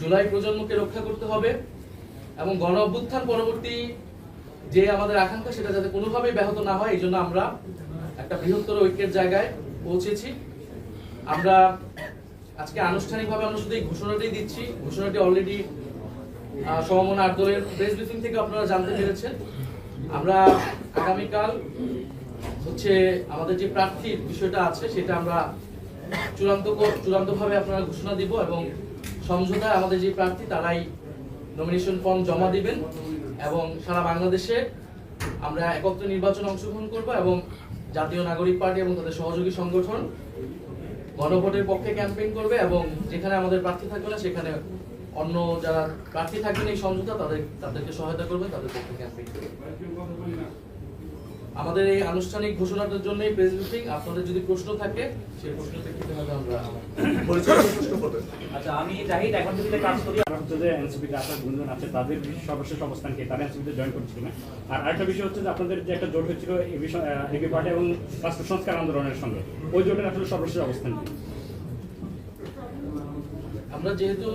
জুলাই প্রজন্মকে রক্ষা করতে হবে এবং গণ অভ্যুত্থান পরবর্তী যে আমাদের আকাঙ্ক্ষা সেটা যাতে কোনোভাবেই ব্যাহত না হয়, এই জন্য আমরা একটা বৃহত্তর ঐক্যের জায়গায় পৌঁছেছি। আমরা আজকে আনুষ্ঠানিকভাবে আমরা শুধু এই ঘোষণাটাই দিচ্ছি, ঘোষণাটি অলরেডি সমমনা আট দলের প্রেস ব্রিফিং থেকে আপনারা জানতে পেরেছেন। আমরা আগামীকাল হচ্ছে আমাদের যে প্রার্থীর বিষয়টা আছে, সেটা আমরা চূড়ান্ত চূড়ান্তভাবে আপনারা ঘোষণা দিব এবং সমঝোতায় আমাদের যে প্রার্থী, তারাই নমিনেশন ফর্ম জমা দিবেন এবং সারা বাংলাদেশে আমরা একত্রে নির্বাচনে অংশগ্রহণ করব এবং জাতীয় নাগরিক পার্টি এবং তাদের সহযোগী সংগঠন গণভোটের পক্ষে ক্যাম্পেইন করবে এবং যেখানে আমাদের প্রার্থী থাকবে না, সেখানে অন্য যারা প্রার্থী থাকবেন এই সমঝোতা তাদের, তাদেরকে সহায়তা করবে, তাদের পক্ষে ক্যাম্পেইন করবে। আমাদের এই আনুষ্ঠানিক ঘোষণাটার জন্যই প্রেস ব্রিফিং আপনাদের যদি প্রশ্ন থাকে সেই প্রশ্ন প্রেক্ষিতে হয়তো আমরা পরিচয় প্রশ্ন করবেন আচ্ছা আমি জাহিদ এখন যদি কাজ করি আমার হচ্ছে যে এনসিপিতে আপনার বন্ধুজন আছে তাদের সর্বশেষ অবস্থান কি? তারা এনসিপিতে জয়েন করছিল না। আর আরেকটা বিষয় হচ্ছে যে আপনাদের যে একটা জোট হয়েছিল এই বিষয় এবি পার্টি এবং রাষ্ট্র সংস্কার আন্দোলনের সঙ্গে ওই জোটের আসলে সর্বশেষ অবস্থান কি? আমরা যেহেতু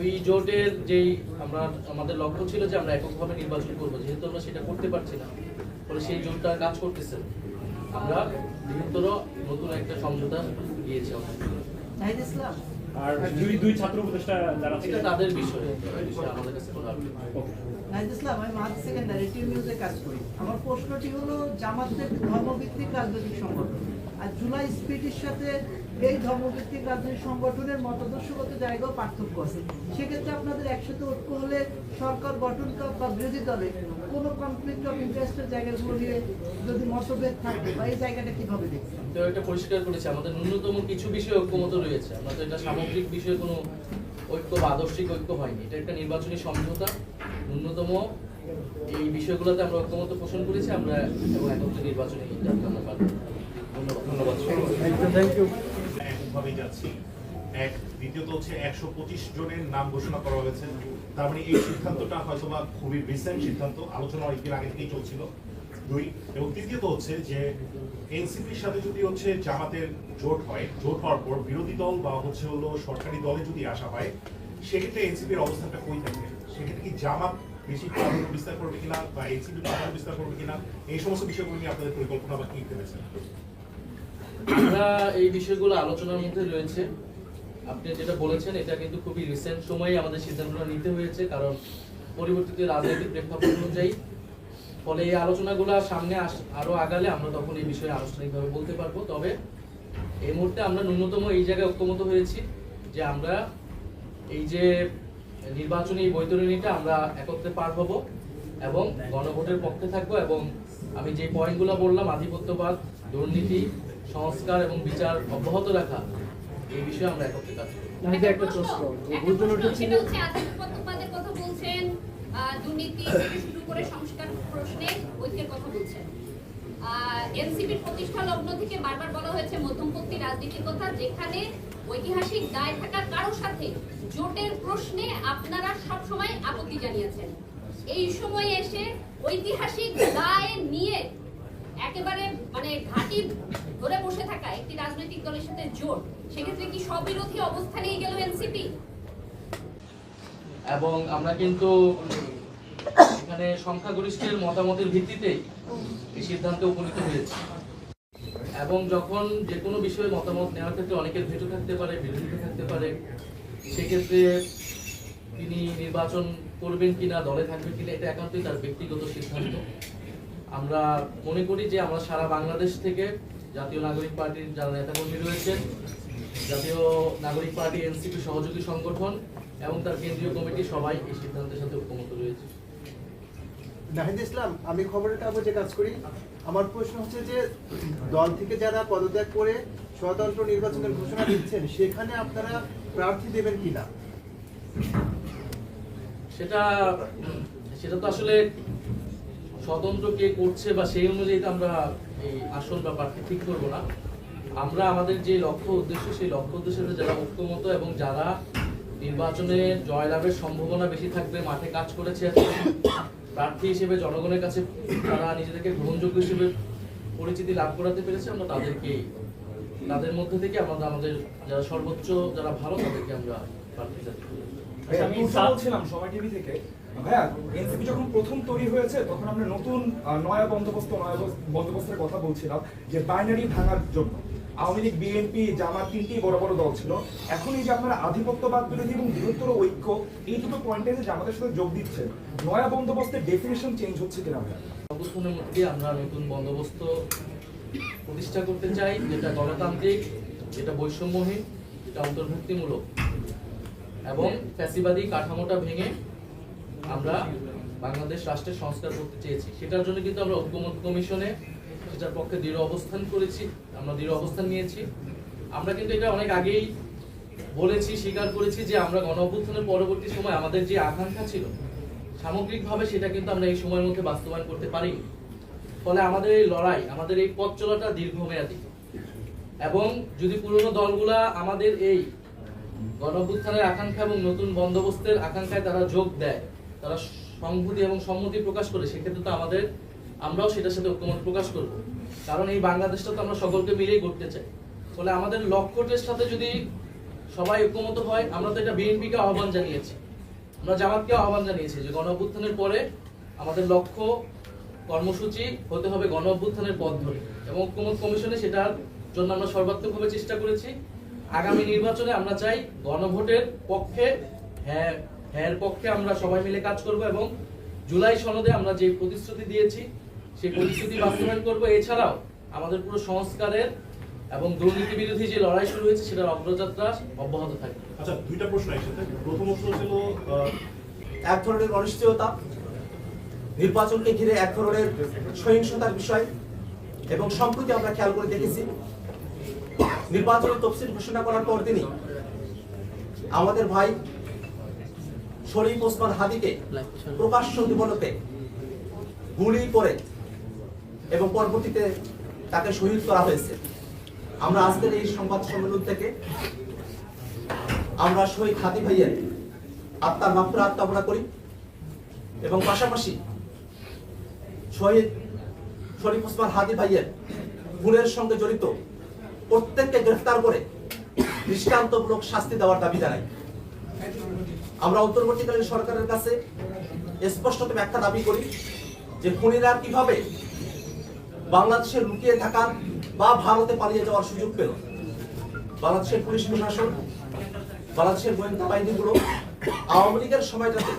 ওই জোটের যেই আমরা আমাদের লক্ষ্য ছিল যে আমরা এককভাবে নির্বাচন করব যেহেতু আমরা সেটা করতে পারছি না ফলে সেই জোটটা কাজ করতেছে আমরা বৃহত্তর নতুন একটা সমঝোতা ইসলাম? আর দুই দুই ছাত্র উপদেষ্টা যারা তাদের বিষয়ে আমাদের কাছে কোনো আপডেট নাহিদ ইসলাম আমি মাঝ সেকেন্ডারি টিম নিউজে কাজ করি। আমার প্রশ্নটি হলো জামাতের ধর্মভিত্তিক রাজনৈতিক সংগঠন। আর জুলাই স্পিডের সাথে এই ধর্মভিত্তিক রাজনৈতিক সংগঠনের মতাদর্শগত জায়গাও পার্থক্য আছে। সেক্ষেত্রে আপনাদের একসাথে ঐক্য হলে সরকার গঠন করা বা বিরোধী দলে কোনো কনফ্লিক্ট অফ ইন্টারেস্টের জায়গাগুলো নিয়ে যদি মতভেদ থাকে বা এই জায়গাটা কীভাবে দেখছেন? তো এটা পরিষ্কার করেছে আমাদের ন্যূনতম কিছু বিষয়ে ঐক্যমত রয়েছে। আমরা এটা সামগ্রিক বিষয়ে কোনো ঐক্য বা আদর্শিক ঐক্য হয়নি। এটা একটা নির্বাচনী সমঝোতা। ন্যূনতম এই বিষয়গুলোতে আমরা ঐক্যমত পোষণ করেছি আমরা এবং একত্রে নির্বাচনী যাত্রা আমরা পারব ধন্যবাদ। একভাবেই যাচ্ছি। এক দ্বিতীয়ত হচ্ছে একশো পঁচিশ জনের নাম ঘোষণা করা হয়েছে। তার মানে এই সিদ্ধান্তটা হয়তো বা খুবই রিসেন্ট সিদ্ধান্ত, আলোচনা অনেকদিন আগে থেকেই চলছিল। দুই, এবং তৃতীয়ত হচ্ছে যে এনসিপির সাথে যদি হচ্ছে জামাতের জোট হয়, জোট হওয়ার পর বিরোধী দল বা হচ্ছে হলো সরকারি দলে যদি আসা হয়, সেক্ষেত্রে এনসিপির অবস্থানটা কই থাকবে সেক্ষেত্রে কি জামাত বেশি প্রাধান্য বিস্তার করবে কিনা বা এনসিপি প্রাধান্য বিস্তার করবে কিনা? এই সমস্ত বিষয়গুলো নিয়ে আপনাদের পরিকল্পনা বা কি ভেবেছেন? আমরা এই বিষয়গুলো আলোচনার মধ্যে রয়েছে। আপনি যেটা বলেছেন, এটা কিন্তু খুবই রিসেন্ট সময়ে আমাদের নিতে হয়েছে, কারণ পরিবর্তিত রাজনৈতিক প্রেক্ষাপট অনুযায়ী। ফলে এই আলোচনাগুলো সামনে আগালে আমরা তখন এই বিষয়ে আনুষ্ঠানিকভাবে বলতে পারব। তবে এই মুহূর্তে আমরা ন্যূনতম এই জায়গায় ঐক্যমত হয়েছি যে আমরা এই যে নির্বাচনী বৈতরণীটা আমরা একত্রে পার হব এবং গণভোটের পক্ষে থাকব এবং আমি যে পয়েন্টগুলো বললাম, আধিপত্যবাদ, দুর্নীতি সংস্কার এবং বিচার অব্যাহত রাখা এই বিষয়ে আমরা একত্রে কাজ একটা প্রশ্ন কথা বলছেন দুর্নীতি শুরু করে সংস্কার প্রশ্নে ঐক্যের কথা বলছেন। এনসিপির প্রতিষ্ঠা লগ্ন থেকে বারবার বলা হয়েছে মধ্যমপন্থী রাজনীতির কথা যেখানে ঐতিহাসিক দায় থাকার কারও সাথে জোটের প্রশ্নে আপনারা সব সময় আপত্তি জানিয়েছেন। এই সময়ে এসে ঐতিহাসিক দায় নিয়ে একেবারে মানে ঘাটি ধরে বসে থাকা একটি রাজনৈতিক দলের সাথে জোট, সেক্ষেত্রে কি স্ববিরোধী অবস্থানেই গেল এনসিপি এবং আমরা কিন্তু এখানে সংখ্যাগরিষ্ঠের মতামতের ভিত্তিতে এই সিদ্ধান্তে উপনীত হয়েছি। এবং যখন যে কোনো বিষয়ে মতামত নেওয়ার ক্ষেত্রে অনেকের ভেটো থাকতে পারে, বিরোধিতা থাকতে পারে, সেক্ষেত্রে তিনি নির্বাচন করবেন কিনা, দলে থাকবেন কিনা, এটা একান্তই তার ব্যক্তিগত সিদ্ধান্ত। আমরা মনে করি যে আমরা সারা বাংলাদেশ থেকে জাতীয় নাগরিক পার্টির যারা নেতাকর্মী রয়েছেন জাতীয় নাগরিক পার্টি এনসিপি সহযোগী সংগঠন এবং তার কেন্দ্রীয় কমিটি সবাই এই সিদ্ধান্তের সাথে ঐক্যমত রয়েছে। নাহিদ ইসলাম আমি খবরের কাগজে কাজ করি। আমার প্রশ্ন হচ্ছে যে দল থেকে যারা পদত্যাগ করে স্বতন্ত্র নির্বাচনের ঘোষণা দিচ্ছেন সেখানে আপনারা প্রার্থী দেবেন কিনা? সেটা সেটা তো আসলে স্বতন্ত্র কে করছে বা সেই অনুযায়ী আমরা এই আসন বা প্রার্থী ঠিক করব না। আমরা আমাদের যে লক্ষ্য উদ্দেশ্য সেই লক্ষ্য উদ্দেশ্যে যারা ঐক্যমত এবং যারা নির্বাচনে জয়লাভের সম্ভাবনা বেশি থাকবে মাঠে কাজ করেছে প্রার্থী হিসেবে জনগণের কাছে তারা নিজেদেরকে গ্রহণযোগ্য হিসেবে পরিচিতি লাভ করাতে পেরেছে আমরা তাদেরকেই তাদের মধ্যে থেকে আমাদের আমাদের যারা সর্বোচ্চ যারা ভালো তাদেরকে আমরা প্রার্থী আচ্ছা, আমি বলছিলাম সময় টিভি থেকে। ভাইয়া, এনসিপি যখন প্রথম তৈরি হয়েছে, তখন আমরা নতুন নয়া বন্দোবস্ত, নয়া বন্দোবস্তের কথা বলছিলাম যে বাইনারি ভাঙার জন্য। আওয়ামী লীগ বিএনপি জামাত তিনটি বড় বড় দল ছিল। এখন এই যে আপনারা আধিপত্যবাদ বিরোধী এবং বৃহত্তর ঐক্য, এই দুটো পয়েন্টে যে আমাদের সাথে যোগ দিচ্ছেন নয়া বন্দোবস্তের ডেফিনেশন চেঞ্জ হচ্ছে কিনা অবস্থানের মধ্যে আমরা নতুন বন্দোবস্ত প্রতিষ্ঠা করতে চাই, যেটা গণতান্ত্রিক, যেটা বৈষম্যহীন, যেটা অন্তর্ভুক্তিমূলক এবং ফ্যাসিবাদী কাঠামোটা ভেঙে আমরা বাংলাদেশ রাষ্ট্রের সংস্কার করতে চেয়েছি। সেটার জন্য কিন্তু আমরা ঐক্যমত কমিশনে সেটার পক্ষে দৃঢ় অবস্থান করেছি, আমরা দৃঢ় অবস্থান নিয়েছি। আমরা কিন্তু এটা অনেক আগেই বলেছি, স্বীকার করেছি যে আমরা গণ অভ্যুত্থানের পরবর্তী সময় আমাদের যে আকাঙ্ক্ষা ছিল, সামগ্রিকভাবে সেটা কিন্তু আমরা এই সময়ের মধ্যে বাস্তবায়ন করতে পারিনি। ফলে আমাদের এই লড়াই, আমাদের এই পথ চলাটা দীর্ঘমেয়াদী। এবং যদি পুরনো দলগুলা আমাদের এই গণঅভ্যুত্থানের আকাঙ্ক্ষা এবং নতুন বন্দোবস্তের আকাঙ্ক্ষায় তারা যোগ দেয় তারা সংহতি এবং সম্মতি প্রকাশ করে, সেক্ষেত্রে তো আমাদের, আমরাও সেটার সাথে ঐক্যমত প্রকাশ করব। কারণ এই বাংলাদেশটা তো আমরা সকলকে মিলেই করতে চাই। ফলে আমাদের লক্ষ্যটের সাথে যদি সবাই ঐক্যমত হয়, আমরা তো এটা বিএনপিকে আহ্বান জানিয়েছি। আমরা জামাতকে আহ্বান জানিয়েছি যে গণঅভ্যুত্থানের পরে আমাদের লক্ষ্য কর্মসূচি হতে হবে গণ অভ্যুত্থানের পথ ধরে। এবং ঐক্যমত কমিশনে সেটার জন্য আমরা সর্বাত্মকভাবে চেষ্টা করেছি। আগামী নির্বাচনে আমরা চাই গণভোটের পক্ষে হ্যাঁ হ্যাঁ পক্ষে আমরা সবাই মিলে কাজ করব এবং জুলাই সনদে আমরা যে প্রতিশ্রুতি দিয়েছি সেই প্রতিশ্রুতি বাস্তবায়ন করব। এছাড়াও আমাদের পুরো সংস্কারের এবং দুর্নীতি বিরোধী যে লড়াই শুরু হয়েছে সেটার অগ্রযাত্রা অব্যাহত থাকবে। আচ্ছা দুইটা প্রশ্ন একসাথে। প্রথম প্রশ্ন ছিল আহ, এক ধরনের অনিশ্চয়তা নির্বাচনকে ঘিরে এক ধরনের সহিংসতার বিষয় এবং সম্প্রতি আমরা খেয়াল করে দেখেছি নির্বাচনের তফসিল ঘোষণা করার পর দিনই আমাদের ভাই শরীফ ওসমান হাদিকে প্রকাশ্য দিবনতে গুলি করে এবং পরবর্তীতে তাকে শহীদ করা হয়েছে। আমরা আজকের এই সংবাদ সম্মেলন থেকে আমরা শহীদ হাদি ভাইয়ের আত্মার মাফরাত কামনা করি এবং পাশাপাশি শহীদ শরীফ ওসমান হাদি ভাইয়ের খুনের সঙ্গে জড়িত প্রত্যেককে গ্রেফতার করে দৃষ্টান্তমূলক শাস্তি দেওয়ার দাবি জানাই। আমরা অন্তর্বর্তীকালীন সরকারের কাছে স্পষ্টত ব্যাখ্যা দাবি করি যে খুনিরা কীভাবে বাংলাদেশে লুকিয়ে থাকার বা ভারতে পালিয়ে যাওয়ার সুযোগ পেল। বাংলাদেশের পুলিশ প্রশাসন, বাংলাদেশের গোয়েন্দা বাহিনীগুলো আওয়ামী লীগের সময়টাতে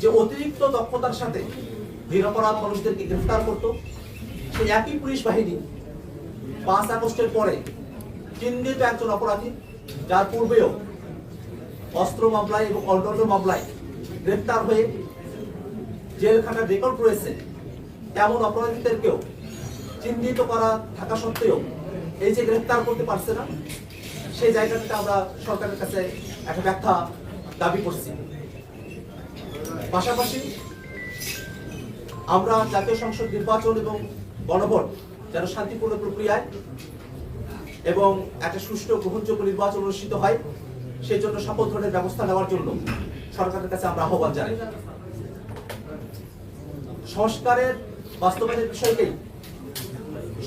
যে অতিরিক্ত দক্ষতার সাথে নিরপরাধ মানুষদেরকে গ্রেফতার করত, সেই একই পুলিশ বাহিনী পাঁচ আগস্টের পরে চিহ্নিত একজন অপরাধী, যার পূর্বেও অস্ত্র মামলায় এবং অন্যান্য মামলায় গ্রেপ্তার হয়ে জেলখানার রেকর্ড রয়েছে তেমন অপরাধীদেরকেও চিহ্নিত করা থাকা সত্ত্বেও এই যে গ্রেপ্তার করতে পারছে না, সেই জায়গাটাতে আমরা সরকারের কাছে একটা ব্যাখ্যা দাবি করছি। পাশাপাশি আমরা জাতীয় সংসদ নির্বাচন এবং গণভোট যেন শান্তিপূর্ণ প্রক্রিয়ায় এবং একটা সুষ্ঠু গ্রহণযোগ্য নির্বাচন অনুষ্ঠিত হয় সেই জন্য সকল ধরনের ব্যবস্থা নেওয়ার জন্য সরকারের কাছে আমরা আহ্বান জানাই। সংস্কারের বাস্তবায়নের বিষয়কেই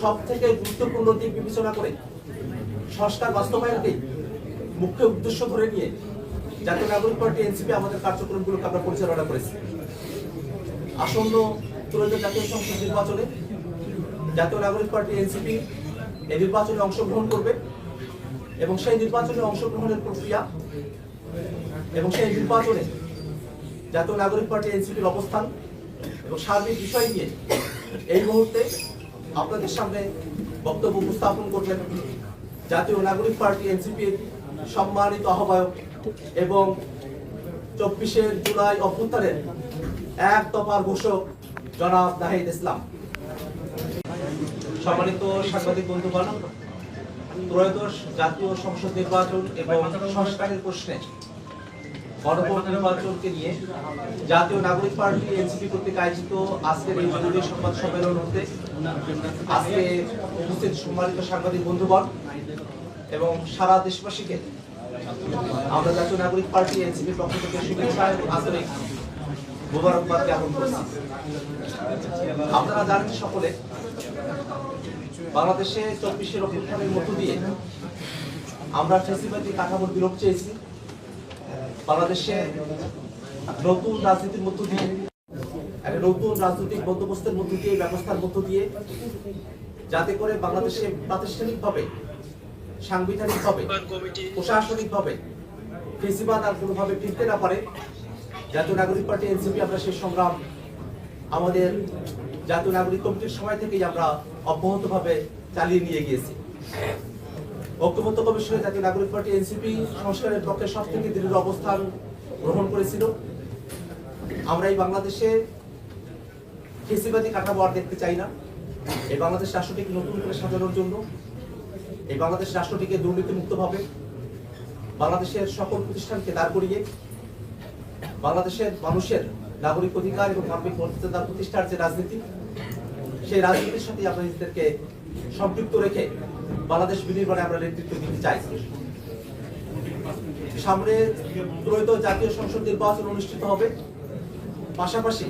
সব থেকে গুরুত্বপূর্ণ দিক বিবেচনা করে সংস্কার বাস্তবায়নকে মুখ্য উদ্দেশ্য ধরে নিয়ে জাতীয় নাগরিক পার্টি, এনসিপি আমাদের কার্যক্রমগুলোকে আমরা পরিচালনা করেছি। আসন্ন ত্রয়োদশ জাতীয় সংসদ নির্বাচনে জাতীয় নাগরিক পার্টি, এনসিপি এই নির্বাচনে অংশগ্রহণ করবে। এবং সেই নির্বাচনে অংশগ্রহণের প্রক্রিয়া এবং সেই নির্বাচনে জাতীয় নাগরিক পার্টি এনসিপির অবস্থান এবং সার্বিক বিষয় নিয়ে এই মুহূর্তে আপনাদের সামনে বক্তব্য উপস্থাপন করবেন জাতীয় নাগরিক পার্টি এনসিপির সম্মানিত আহ্বায়ক এবং চব্বিশে জুলাই অভ্যুত্থানের এক দফার ঘোষক জনাব নাহিদ ইসলাম। সম্মানিত সাংবাদিক বন্ধুগণ ত্রয়োদশ জাতীয় সংসদ নির্বাচন এবং সংস্কারের প্রশ্নে গণভোট নির্বাচনকে নিয়ে জাতীয় নাগরিক পার্টি এনসিপি কর্তৃক আয়োজিত আজকের এই জরুরি সংবাদ সম্মেলন হতে আজকে উপস্থিত সম্মানিত সাংবাদিক বন্ধুগণ এবং সারা দেশবাসীকে আমরা জাতীয় নাগরিক পার্টি এনসিপির পক্ষ থেকে শুভেচ্ছা এবং আন্তরিক মোবারকবাদ জ্ঞাপন করছি। আপনারা জানেন সকলে বাংলাদেশে চব্বিশের অভ্যুত্থানের মধ্য দিয়ে আমরা ফেসিবাদী কাঠামোর বিলোপ চেয়েছি। বাংলাদেশে নতুন রাজনীতির মধ্য দিয়ে নতুন রাজনৈতিক বন্দোবস্তের মধ্য দিয়ে, ব্যবস্থার মধ্য দিয়ে যাতে করে বাংলাদেশে প্রাতিষ্ঠানিকভাবে, সাংবিধানিকভাবে, প্রশাসনিকভাবে ফেসিবাদ আর কোনোভাবে ফিরতে না পারে, জাতীয় নাগরিক পার্টি এনসিপি আমরা সেই সংগ্রাম আমাদের জাতীয় নাগরিক কমিটির সময় থেকেই আমরা অব্যাহতভাবে চালিয়ে নিয়ে গিয়েছে। ঐক্যমত্য কমিশনে জাতীয় নাগরিক পার্টি, এনসিপি সংস্কারের পক্ষে সব থেকে দৃঢ় অবস্থান গ্রহণ করেছিল। আমরা এই বাংলাদেশে ফেসিবাদী কাঠামো আর দেখতে চাই না। এই বাংলাদেশ রাষ্ট্রটিকে নতুন করে সাজানোর জন্য, এই বাংলাদেশ রাষ্ট্রটিকে দুর্নীতিমুক্তভাবে বাংলাদেশের সকল প্রতিষ্ঠানকে দাঁড় করিয়ে, বাংলাদেশের মানুষের নাগরিক অধিকার এবং মানবিক মর্যাদা প্রতিষ্ঠার যে রাজনীতি সেই রাজনীতির সাথে আমরা নিজেদেরকে সম্পৃক্ত রেখে বাংলাদেশ বিনির্মাণে আমরা নেতৃত্ব দিতে চাই। সামনে প্রয়ত জাতীয় সংসদ নির্বাচন অনুষ্ঠিত হবে। পাশাপাশি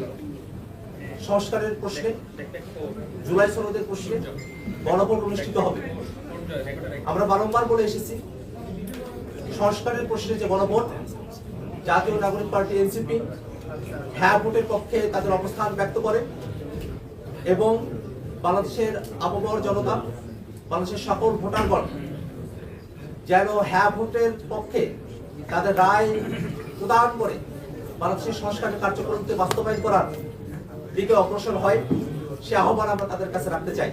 সংস্কারের প্রশ্নে, জুলাই সনদের প্রশ্নে গণভোট অনুষ্ঠিত হবে। আমরা বারংবার বলে এসেছি, সংস্কারের প্রশ্নে যে গণভোট, জাতীয় নাগরিক পার্টি এনসিপি হ্যাঁ ভোটের পক্ষে তাদের অবস্থান ব্যক্ত করে। এবং বাংলাদেশের আবহাওয়ার জনতা, বাংলাদেশের সকল ভোটারগণ যেন হ্যাঁ ভোটের পক্ষে তাদের রায় প্রদান করে বাংলাদেশের সংস্কারের কার্যক্রমকে বাস্তবায়ন করার দিকে অগ্রসর হয়, সে আহ্বান আমরা তাদের কাছে রাখতে চাই।